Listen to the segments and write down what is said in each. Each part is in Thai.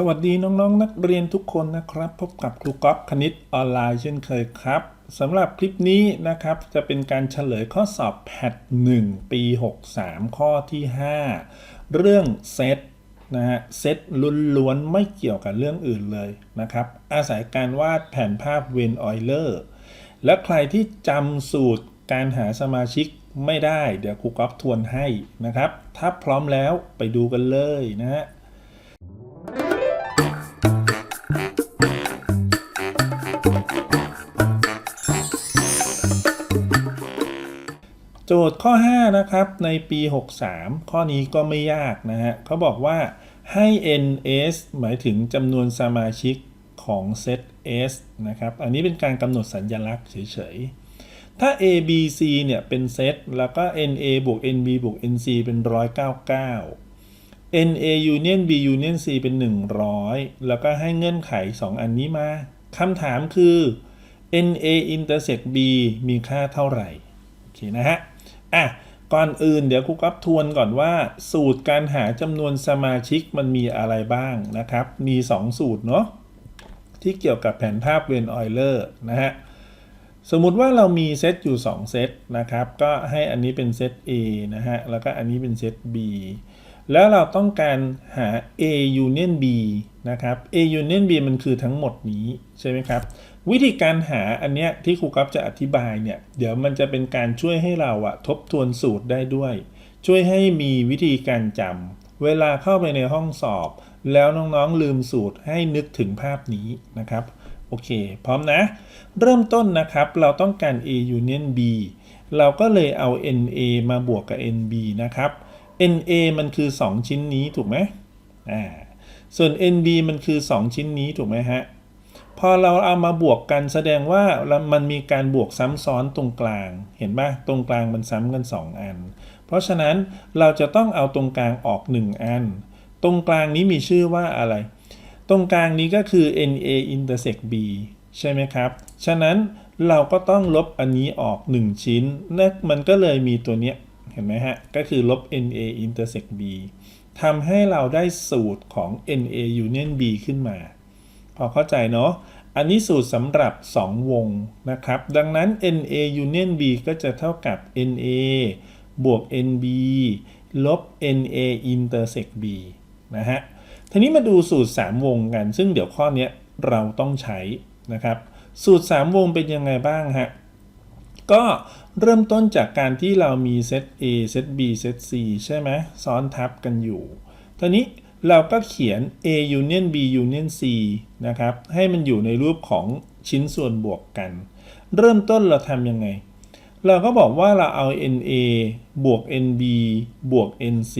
สวัสดีน้องๆนักเรียนทุกคนนะครับ พบกับครูก๊อฟคณิตออนไลน์เช่นเคยครับสำหรับคลิปนี้นะครับ จะเป็นการเฉลยข้อสอบแพท1 ปี 63 ข้อที่ 5 เรื่องเซตนะฮะเซตล้วนๆไม่เกี่ยวกับเรื่องอื่นเลยนะครับ อาศัยการวาดแผนภาพเวนออยเลอร์และใครที่จำสูตรการหาสมาชิกไม่ได้ เดี๋ยวครูก๊อฟทวนให้นะครับ ถ้าพร้อมแล้วไปดูกันเลยนะฮะ โจทย์ข้อ 5 นะครับ ในปี 63 ข้อนี้ก็ไม่ยากนะฮะเขาบอกว่าให้ ns หมายถึงจำนวนสมาชิกของเซต s นะครับ อันนี้เป็นการกำหนดสัญญลักษณ์เฉยๆ ถ้า a b c เนี่ยเป็นเซตแล้วก็ na บวก nb บวก nc เป็น 199 na union b union c เป็น 100 แล้วก็ให้เงื่อนไข 2 อันนี้มาคำถามคือ na intersect b มีค่าเท่าไหร่ โอเคนะฮะ อะก่อนอื่นเดี๋ยวครูก๊อฟทวนก่อนว่า สูตรการหาจำนวนสมาชิกมันมีอะไรบ้างนะครับ มี 2 สูตรเนาะที่เกี่ยวกับแผนภาพเวนออยเลอร์นะฮะสมมุติว่าเรามีเซตอยู่ 2 เซตนะครับ ก็ให้อันนี้เป็นเซต A นะฮะ แล้วก็อันนี้เป็นเซต B แล้วเราต้องการหา A union B นะครับ A union B มันคือทั้งหมดนี้ใช่ไหมครับ วิธีการหาอันเนี้ยที่ครูกัฟจะอธิบายเนี่ยเดี๋ยวมันจะเป็นการช่วยให้เราอะทบทวนสูตรได้ด้วย ช่วยให้มีวิธีการจำเวลาเข้าไปในห้องสอบ แล้วน้องๆลืมสูตรให้นึกถึงภาพนี้นะครับโอเค พร้อมนะ เริ่มต้นนะครับ เราต้องการ A union B เราก็เลยเอา NA มาบวกกับ NB นะครับ NA มันคือ 2 ชิ้นนี้ถูกไหมอ่าส่วน NB มันคือ 2 ชิ้นนี้ถูกไหมฮะ พอเราเอามาบวกกันแสดงว่ามันมีการบวกซ้ำซ้อนตรงกลาง เห็นปะตรงกลางมันซ้ำกัน 2 อัน เพราะฉะนั้นเราจะต้องเอาตรงกลางออก 1 อัน ตรงกลางนี้มีชื่อว่าอะไร ตรงกลางนี้ก็คือ NA intersect B ใช่ไหมครับ ฉะนั้นเราก็ต้องลบอันนี้ออก 1 ชิ้นนั่นมันก็เลยมีตัวเนี้ย เห็นไหมฮะ ก็คือลบ NA intersect B ทำให้เราได้สูตรของ NA union B ขึ้นมา พอเข้าใจเนาะ อันนี้สูตรสำหรับ 2 วงนะครับ ดังนั้น NA union B ก็จะเท่ากับ NA บวก NB ลบ NA intersect B นะฮะ ทีนี้มาดูสูตร 3 วงกัน ซึ่งเดี๋ยวข้อนี้เราต้องใช้นะครับ สูตร 3 วงเป็นยังไงบ้างฮะ ก็เริ่มต้นจากการที่เรามีเซต A เซต B เซต C ใช่ไหมซ้อนทับกันอยู่ทีนี้เราก็เขียน A union B union C นะครับ ให้มันอยู่ในรูปของชิ้นส่วนบวกกัน เริ่มต้นเราทำยังไง เราก็บอกว่าเราเอา NA บวก NB บวก NC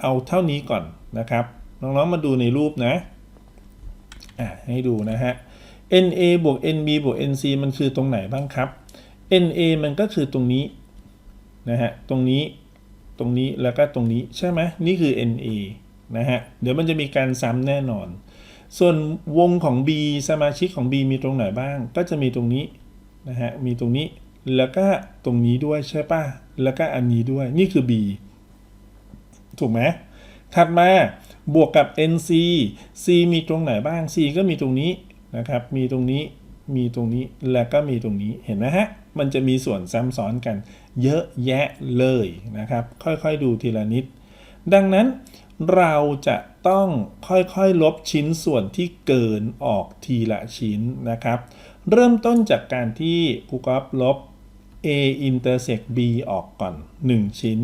เอาเท่านี้ก่อนนะครับ น้องๆมาดูในรูปนะ อะให้ดูนะฮะ NA บวก NB บวก NC มันคือตรงไหนบ้างครับ NA มันก็คือตรงนี้นะฮะตรงนี้ตรงนี้แล้วก็ตรงนี้ใช่ไหมนี่คือ NA นะฮะเดี๋ยวมันจะมีการซ้ำแน่นอน ส่วนวงของ B สมาชิกของ B มีตรงไหนบ้าง ก็จะมีตรงนี้นะฮะมีตรงนี้แล้วก็ตรงนี้ด้วยใช่ป่ะแล้วก็อันนี้ด้วยนี่คือ B ถูกไหมถัดมาบวกกับ NC C มีตรงไหนบ้าง C ก็มีตรงนี้นะครับ มีตรงนี้ มีตรงนี้ แล้วก็มีตรงนี้ เห็นไหมฮะ มันจะมีส่วนซ้ำซ้อนกัน เยอะแยะเลยนะครับ ค่อยๆดูทีละนิด ดังนั้นเราจะต้องค่อยๆลบชิ้นส่วนที่เกินออกทีละชิ้นนะครับ เริ่มต้นจากการที่ครูกอฟลบ A intersect B ออกก่อน 1 ชิ้น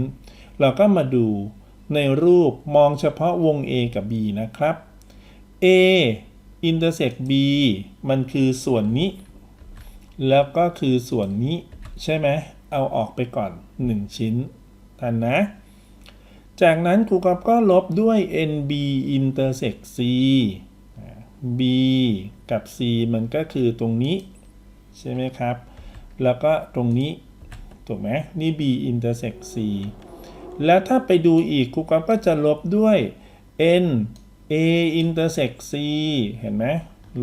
เราก็มาดูในรูปมองเฉพาะวง A กับ B นะครับ A intersect B มันคือส่วนนี้ แล้วก็คือส่วนนี้ใช่ไหมเอาออกไปก่อน 1 ชิ้นทันนะ จากนั้นครูกอฟก็ลบด้วย NB intersect C B กับ C มันก็คือตรงนี้ ใช่ไหมครับ แล้วก็ตรงนี้ ถูกไหมนี่ B intersect C แล้วถ้าไปดูอีกครูกอฟก็จะลบด้วย N A intersect C เห็นไหม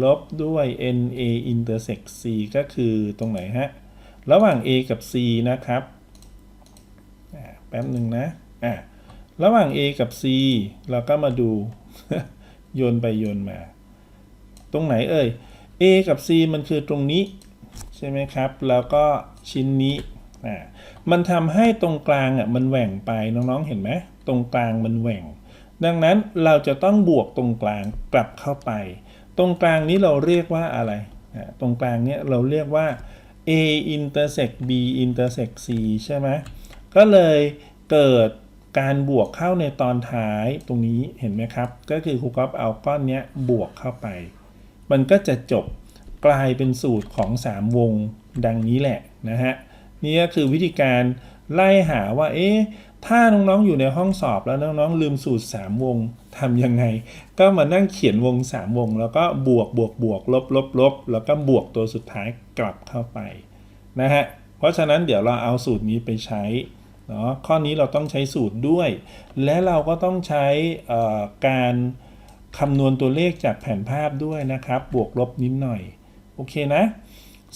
ลบด้วย NA intersect C ก็คือตรงไหนฮะ ระหว่าง A กับ C นะครับ แป๊บหนึ่งนะ อะ ระหว่าง A กับ C เราก็มาดู โยนไปโยนมา ตรงไหนเอ่ย A กับ C มันคือตรงนี้ ใช่ไหมครับ แล้วก็ชิ้นนี้อ่ามันทำให้ตรงกลางอะมันแหว่งไปน้องๆเห็นไหม ตรงกลางมันแหว่ง ดังนั้นเราจะต้องบวกตรงกลางกลับเข้าไป ตรงกลางนี้เราเรียกว่าอะไร ตรงกลางเนี้ยเราเรียกว่า A intersect B intersect C ใช่ไหมก็เลยเกิดการบวกเข้าในตอนท้ายตรงนี้เห็นไหมครับ ก็คือครูก๊อฟเอาก้อนเนี้ยบวกเข้าไป มันก็จะจบกลายเป็นสูตรของ 3 วงดังนี้แหละนะฮะ นี่ก็คือวิธีการไล่หาว่า เอ๊ะ ถ้าน้องๆอยู่ในห้องสอบแล้วน้องๆลืมสูตร 3 วงทำยังไง ก็มานั่งเขียนวง 3 วง แล้วก็บวกบวกบวกลบลบลบแล้วก็บวกตัวสุดท้ายกลับเข้าไปนะฮะเพราะฉะนั้นเดี๋ยวเราเอาสูตรนี้ไปใช้เนาะข้อนี้เราต้องใช้สูตรด้วย และเราก็ต้องใช้การคำนวณตัวเลขจากแผนภาพด้วยนะครับ บวกลบนิดหน่อย โอเคนะ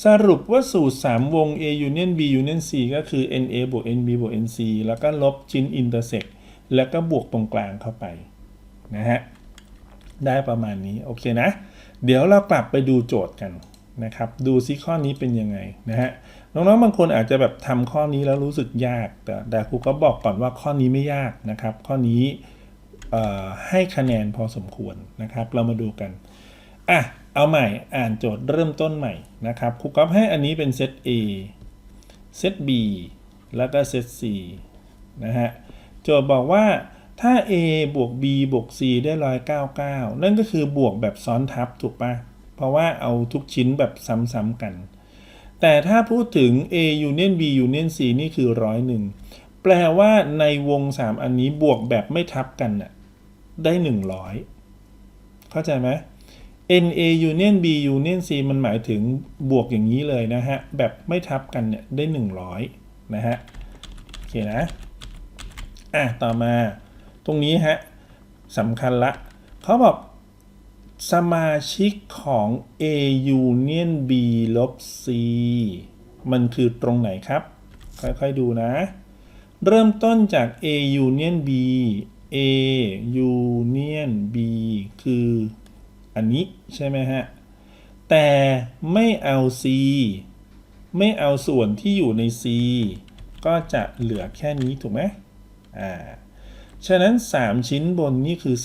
สรุปว่าสูตร 3 วง A union B union C ก็คือ NA บวก NB บวก NC แล้วก็ลบชิ้น intersect แล้วก็บวกตรงกลางเข้าไปนะฮะ ได้ประมาณนี้ โอเคนะ เดี๋ยวเรากลับไปดูโจทย์กันนะครับ ดูซิข้อนี้เป็นยังไงนะฮะ น้องๆ บางคนอาจจะแบบทำข้อนี้แล้วรู้สึกยาก แต่แต่ครูก็บอกก่อนว่าข้อนี้ไม่ยากนะครับ ข้อนี้ให้คะแนนพอสมควรนะครับ เรามาดูกัน อะเอาใหม่อ่านโจทย์เริ่มต้นใหม่นะครับครูก๊อฟให้อันนี้เป็นเซต A เซต B แล้วก็เซต C นะฮะโจทย์บอกว่าถ้า A บวก B บวก C ได้199นั่นก็คือบวกแบบซ้อนทับถูกปะเพราะว่าเอาทุกชิ้นแบบซ้ำๆกัน แต่ถ้าพูดถึง A union B union C นี่คือร้อยหนึ่งแปลว่าในวง 3 อันนี้บวกแบบไม่ทับกันน่ะได้ 100 เข้าใจไหม NA union B union C มันหมายถึงบวกอย่างนี้เลยนะฮะ แบบไม่ทับกันเนี่ยได้ 100 นะฮะ โอเคนะ อะ ต่อมาตรงนี้ฮะสำคัญละ เขาบอกสมาชิกของ A union B ลบ C มันคือตรงไหนครับ ค่อยๆดูนะ เริ่มต้นจาก A union B A union B คือ อันนี้ใช่ไหมฮะ แต่ไม่เอา C ไม่เอาส่วนที่อยู่ใน C ก็จะเหลือแค่นี้ถูกไหมอ่า ฉะนั้น 3 ชิ้นบนนี่คือ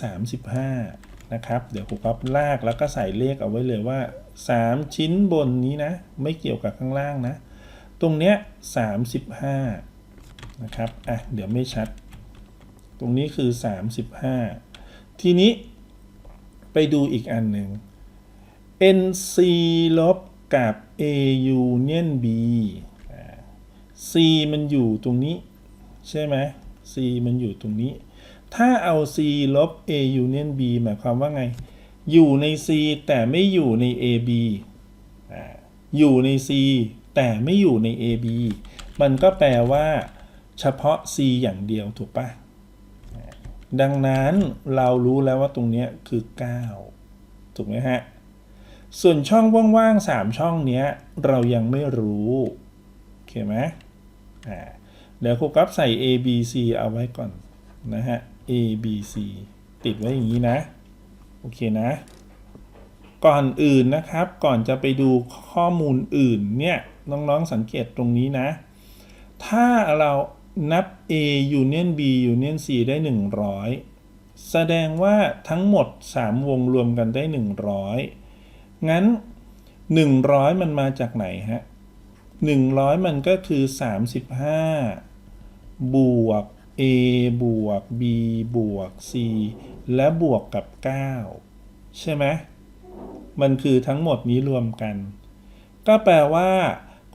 35 นะครับ เดี๋ยวครูก๊อฟลากแล้วก็ใส่เลขเอาไว้เลยว่า 3 ชิ้นบนนี้นะ ไม่เกี่ยวกับข้างล่างนะ ตรงเนี้ย 35 นะครับ อะ เดี๋ยวไม่ชัด ตรงนี้คือ 35 ทีนี้ ไปดูอีกอันหนึ่ง NC ลบกับ A union B C มันอยู่ตรงนี้ ใช่ไหม C มันอยู่ตรงนี้ ถ้าเอา C ลบ A union B หมายความว่าไง อยู่ใน C แต่ไม่อยู่ใน AB อยู่ใน C แต่ไม่อยู่ใน AB มันก็แปลว่า เฉพาะ C อย่างเดียวถูกปะอ่า ดังนั้นเรารู้แล้วว่าตรงนี้คือ 9 ถูกไหมฮะ ส่วนช่องว่างๆ3ช่องเนี้ยเรายังไม่รู้โอเคไหมอ่าเดี๋ยวครูกับใส่ A B C เอาไว้ก่อนนะฮะ A B C ติดไว้อย่างนี้นะ โอเคนะ ก่อนอื่นนะครับ ก่อนจะไปดูข้อมูลอื่นเนี่ย น้องๆสังเกตตรงนี้นะ ถ้าเรา นับ A union B union C ได้ 100 แสดงว่าทั้งหมด 3 วงรวมกันได้ 100 งั้น 100 มันมาจากไหนฮะ 100 มันก็คือ 35 บวก A บวก B บวก C และบวกกับ 9 ใช่ไหม มันคือทั้งหมดนี้รวมกัน ก็แปลว่า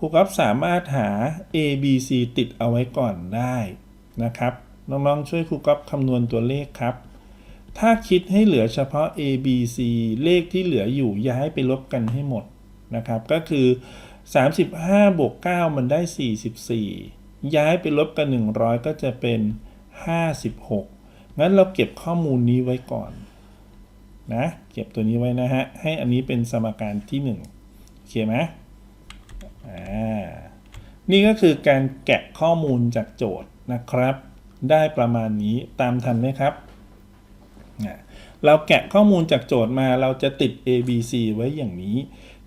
ครูครับสามารถหา A B C ติดเอาไว้ก่อนได้นะครับ น้องๆช่วยครูก๊อฟคำนวณตัวเลขครับ ถ้าคิดให้เหลือเฉพาะ A B C เลขที่เหลืออยู่ย้ายไปลบกันให้หมดนะครับ ก็คือ 35บวก9มันได้ 44 ย้ายไปลบกัน 100 ก็จะเป็น 56 งั้นเราเก็บข้อมูลนี้ไว้ก่อนนะเก็บตัวนี้ไว้นะฮะ ให้อันนี้เป็นสมการที่1โอเคไหม นี่ก็คือการแกะข้อมูลจากโจทย์นะครับ ได้ประมาณนี้ตามทันไหมครับ เราแกะข้อมูลจากโจทย์มาเราจะติด A B C ไว้อย่างนี้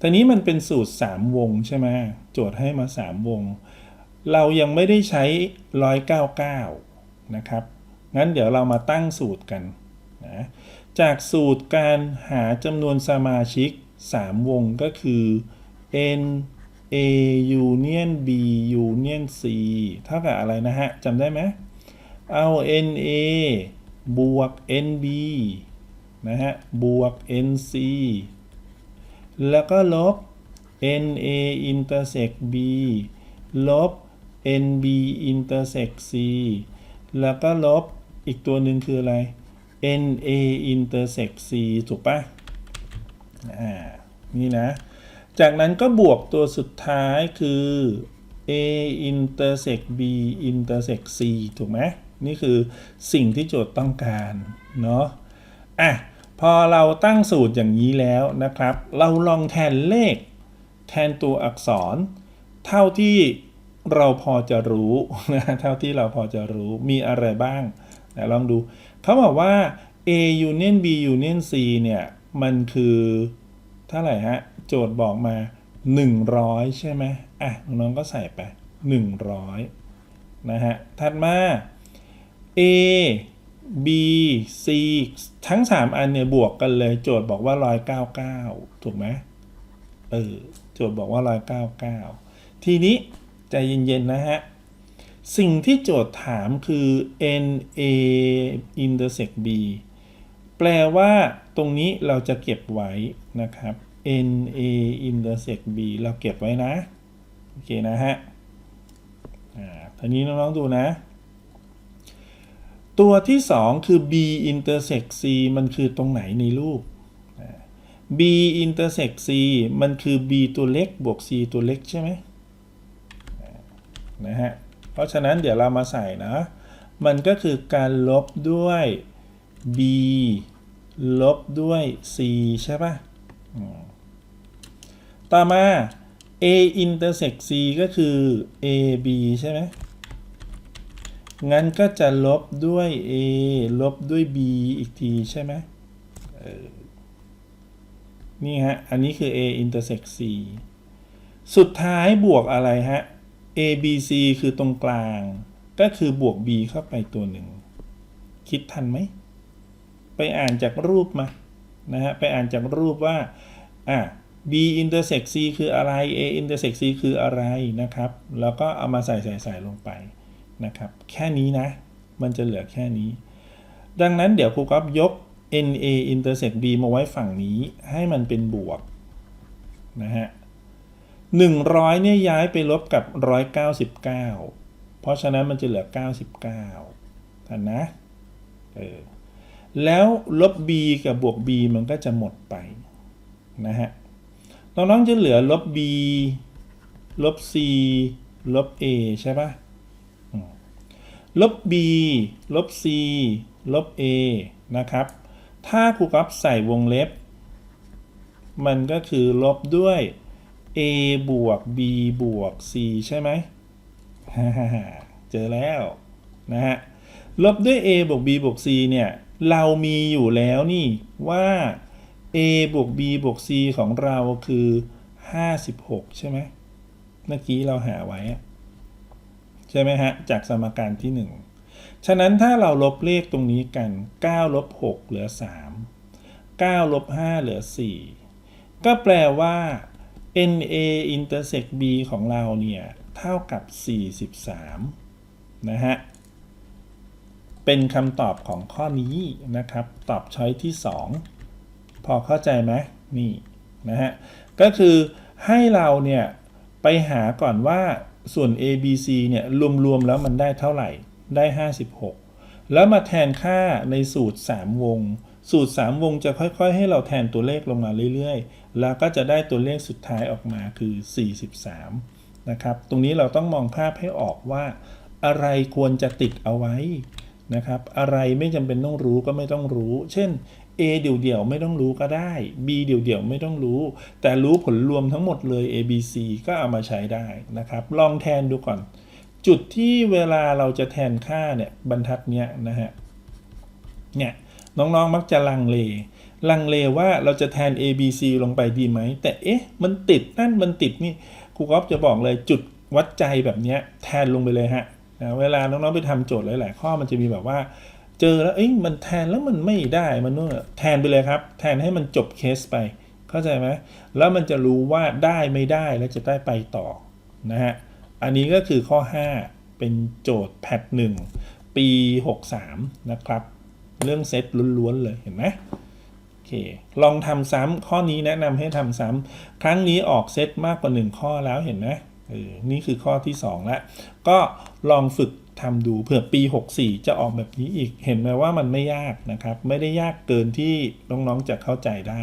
ทีนี้มันเป็นสูตร 3 วงใช่ไหมโจทย์ให้มา 3 วง เรายังไม่ได้ใช้ 199 นะครับ งั้นเดี๋ยวเรามาตั้งสูตรกันนะจากสูตรการหาจำนวนสมาชิก 3 วงก็คือ n a union b union c เท่ากับอะไรนะฮะจำได้ไหมเอา n a บวก n b นะฮะ บวก n c แล้วก็ลบ n a intersect b ลบ n b intersect c แล้วก็ลบอีกตัวหนึ่งคืออะไร n a intersect c ถูกปะอ่า นี่นะ จากนั้นก็บวกตัวสุดท้ายคือ a intersect b intersect c ถูกไหมนี่คือสิ่งที่โจทย์ต้องการเนาะอะพอเราตั้งสูตรอย่างนี้แล้วนะครับ เราลองแทนเลข แทนตัวอักษร เท่าที่เราพอจะรู้นะเท่าที่เราพอจะรู้มีอะไรบ้างนะลองดูเขาบอกว่า A union B union C เนี่ย มันคือเท่าไหร่ฮะ โจทย์บอกมา 100 ใช่ไหมอะน้องก็ใส่ไป 100 นะฮะ ถัดมา A B C ทั้ง 3 อันเนี่ยบวกกันเลย โจทย์บอกว่า 199 ถูกไหมเออ โจทย์บอกว่า 199 ทีนี้ใจเย็นๆนะฮะ สิ่งที่โจทย์ถามคือ n a intersect b แปลว่าตรงนี้เราจะเก็บไว้นะครับ n a intersect b เราเก็บไว้นะ โอเคนะฮะ อ่าทีนี้น้อง ๆ ดูนะ ตัวที่ 2 คือ b intersect c มันคือตรงไหนในรูป b intersect c มันคือ b ตัวเล็กบวก c ตัวเล็กใช่ไหมนะฮะ เพราะฉะนั้นเดี๋ยวเรามาใส่นะ มันก็คือการลบด้วย b ลบด้วย c ใช่ปะ่ะ ต่อมา a intersect c ก็คือ a b ใช่ไหมงั้นก็จะลบด้วย a ลบด้วย b อีกทีใช่ไหมนี่ฮะ อันนี้คือ a intersect c สุดท้ายบวกอะไรฮะ a b c คือตรงกลาง ก็คือบวก b เข้าไปตัวหนึ่ง คิดทันไหม ไปอ่านจากรูปมา นะฮะ ไปอ่านจากรูปว่า อะ b intersect c คืออะไร a intersect c คืออะไรนะครับ แล้วก็เอามาใส่ใส่ใส่ลงไปนะครับ แค่นี้นะ มันจะเหลือแค่นี้ ดังนั้นเดี๋ยวครูก๊อฟยก na intersect b มาไว้ฝั่งนี้ให้มันเป็นบวกนะฮะ100เนี่ยย้ายไปลบกับ199เพราะฉะนั้นมันจะเหลือ99ทันนะเออแล้วลบ b กับบวก b มันก็จะหมดไปนะฮะ น้องๆจะเหลือลบ b ลบ c ลบ a ใช่ปะลบ b ลบ c ลบ a นะครับ ถ้าครูกับใส่วงเล็บ มันก็คือลบด้วย a บวก b บวก c ใช่ไหมเจอแล้วนะฮะ ลบด้วย a บวก b บวก c เนี่ย เรามีอยู่แล้วนี่ว่า a บวก b บวก c ของเราคือ 56 ใช่ไหมเมื่อกี้เราหาไว้ ใช่ไหมฮะ จากสมการที่ 1 ฉะนั้นถ้าเราลบเลขตรงนี้กัน 9 ลบ 6 เหลือ 3 9 ลบ 5 เหลือ 4 ก็แปลว่า NA intersect B ของเราเนี่ย เท่ากับ 43 นะฮะ เป็นคำตอบของข้อนี้นะครับ ตอบช้อยที่ 2 พอเข้าใจไหมนี่นะฮะก็คือให้เราเนี่ยไปหาก่อนว่าส่วน A B C เนี่ยรวมๆแล้วมันได้เท่าไหร่ได้ 56 แล้วมาแทนค่าในสูตร 3 วง สูตร 3 วงจะค่อยๆ ให้เราแทนตัวเลขลงมาเรื่อยๆ แล้วก็จะได้ตัวเลขสุดท้ายออกมาคือ 43 นะครับ ตรงนี้เราต้องมองภาพให้ออกว่า อะไรควรจะติดเอาไว้นะครับ อะไรไม่จำเป็นต้องรู้ก็ไม่ต้องรู้ เช่น A เดี่ยวๆไม่ต้องรู้ก็ได้ B เดี่ยวๆไม่ต้องรู้ แต่รู้ผลรวมทั้งหมดเลย A B C ก็เอามาใช้ได้นะครับ ลองแทนดูก่อน จุดที่เวลาเราจะแทนค่าเนี่ยบรรทัดเนี้ยนะฮะเนี่ยน้องๆมักจะลังเล ลังเลว่าเราจะแทน A B C ลงไปดีไหม แต่เอ๊ะ มันติดนั่นมันติดนี่ครูก๊อฟจะบอกเลยจุดวัดใจแบบเนี้ยแทนลงไปเลยฮะนะเวลาน้องๆไปทำโจทย์หลาย ๆ ข้อมันจะมีแบบว่า เจอแล้วเอ้ยมันแทนแล้วมันไม่ได้มันนู่นแทนไปเลยครับ แทนให้มันจบเคสไป เข้าใจไหมแล้วมันจะรู้ว่าได้ไม่ได้แล้วจะได้ไปต่อนะฮะอันนี้ก็คือข้อ 5 เป็นโจทย์แพทหนึ่งปี 63 นะครับ เรื่องเซตล้วนๆเลยเห็นไหมโอเคลองทำซ้ำข้อนี้แนะนำให้ทำซ้ำครั้งนี้ออกเซตมากกว่า 1 ข้อแล้วเห็นไหมเออนี่คือข้อที่ 2 แล้ว ก็ลองฝึก ทำดูเผื่อปี 64 จะออกแบบนี้อีก เห็นไหมว่ามันไม่ยากนะครับ ไม่ได้ยากเกินที่น้องๆจะเข้าใจได้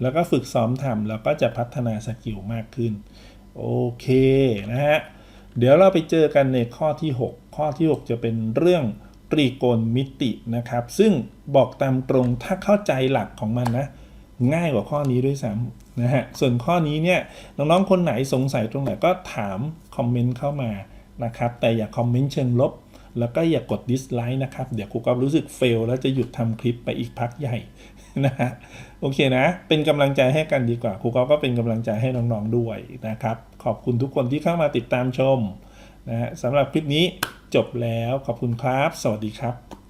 แล้วก็ฝึกซ้อมทำแล้วก็จะพัฒนาสกิลมากขึ้น โอเคนะฮะ เดี๋ยวเราไปเจอกันในข้อที่ 6 ข้อที่ 6 จะเป็นเรื่องตรีโกณมิตินะครับ ซึ่งบอกตามตรงถ้าเข้าใจหลักของมันนะ ง่ายกว่าข้อนี้ด้วยซ้ำนะฮะ ส่วนข้อนี้เนี่ยน้องๆคนไหนสงสัยตรงไหนก็ถามคอมเมนต์เข้ามา นะครับ แต่อย่าคอมเมนต์เชิงลบ แล้วก็อย่ากดดิสไลค์นะครับ เดี๋ยวครูก็รู้สึกเฟลแล้วจะหยุดทำคลิปไปอีกพักใหญ่นะฮะโอเคนะ เป็นกำลังใจให้กันดีกว่า ครูก็ก็เป็นกำลังใจให้น้องๆด้วยนะครับ ขอบคุณทุกคนที่เข้ามาติดตามชมนะฮะสำหรับคลิปนี้จบแล้วขอบคุณครับ สวัสดีครับ